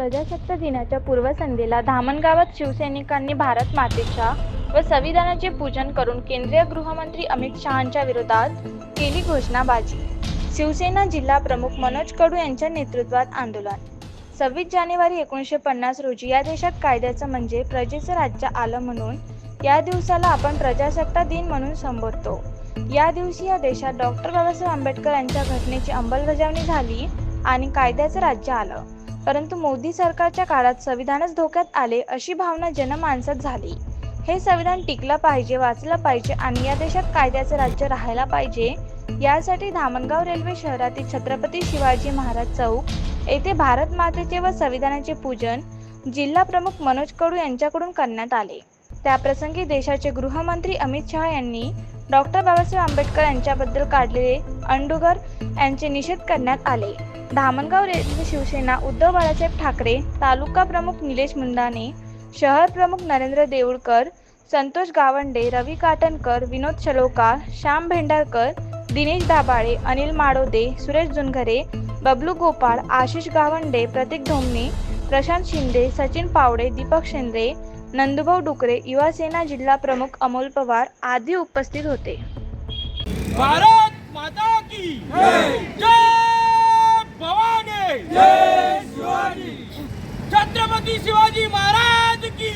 दिनाच्या पूर्वसंध्येला धामणगावात शिवसैनिकांनी भारत मातेच्या व संविधानाचे पूजन करून केंद्रीय गृहमंत्री अमित शहांच्या विरोधात केली घोषणाबाजी. शिवसेना जिल्हा प्रमुख मनोज कडू यांच्या नेतृत्वात आंदोलन. सव्वीस जानेवारी एकोणीसशे पन्नास रोजी या देशात कायद्याचं म्हणजे प्रजेचं राज्य आलं म्हणून या दिवसाला आपण प्रजासत्ताक दिन म्हणून संबोधतो. या दिवशी या देशात डॉक्टर बाबासाहेब आंबेडकर यांच्या घटनेची अंमलबजावणी झाली आणि कायद्याचं राज्य आलं. परंतु मोदी सरकारच्या काळात संविधानच धोक्यात आले अशी भावना जनमानसात झाली. हे संविधान टिकलं पाहिजे वाचलं पाहिजे आणि या देशात कायद्याचं राज्य राहायला पाहिजे यासाठी धामणगाव रेल्वे शहरातील छत्रपती शिवाजी महाराज चौक येथे भारत मातेचे व संविधानाचे पूजन जिल्हा प्रमुख मनोज कडू यांच्याकडून करण्यात आले. त्याप्रसंगी देशाचे गृहमंत्री अमित शहा यांनी डॉक्टर बाबासाहेब आंबेडकर यांच्याबद्दल काढलेले अंडुगर यांचे निषेध करण्यात आले. धामणगाव रेल्वे शिवसेना उद्धव बाळासाहेब ठाकरे तालुका प्रमुख निलेश मुंदाने शहर प्रमुख नरेंद्र देऊळकर संतोष गावंडे रवी काटणकर विनोद शलोका श्याम भेंडारकर दिनेश दाभाळे अनिल माडोदे सुरेश जुनघरे बबलू गोपाळ आशिष गावंडे प्रतीक धोमणे प्रशांत शिंदे सचिन पावडे दीपक शेंद्रे नंदुभाऊ डुकरे युवा सेना जिल्हा प्रमुख अमोल पवार आदी उपस्थित होते. भारत माता की जय! भवानी! जय शिवाजी छत्रपती शिवाजी महाराज की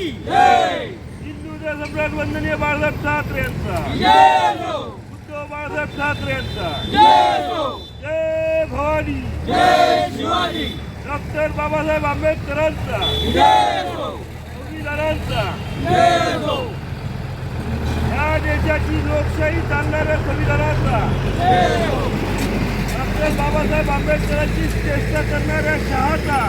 सम्राट वंदनीय बाळासाहेब ठाकरे यांचा. जय हो! उद्धव बाळासाहेब ठाकरे यांचा. जय हो! जय भवानी. जय शिवाजी डॉक्टर बाबासाहेब आंबेडकरांचा. जय या देशाची लोकशाही चालणाऱ्या संविधानाचा. जय डॉक्टर बाबासाहेब आंबेडकरांची चेष्टा करणाऱ्या शहाचा.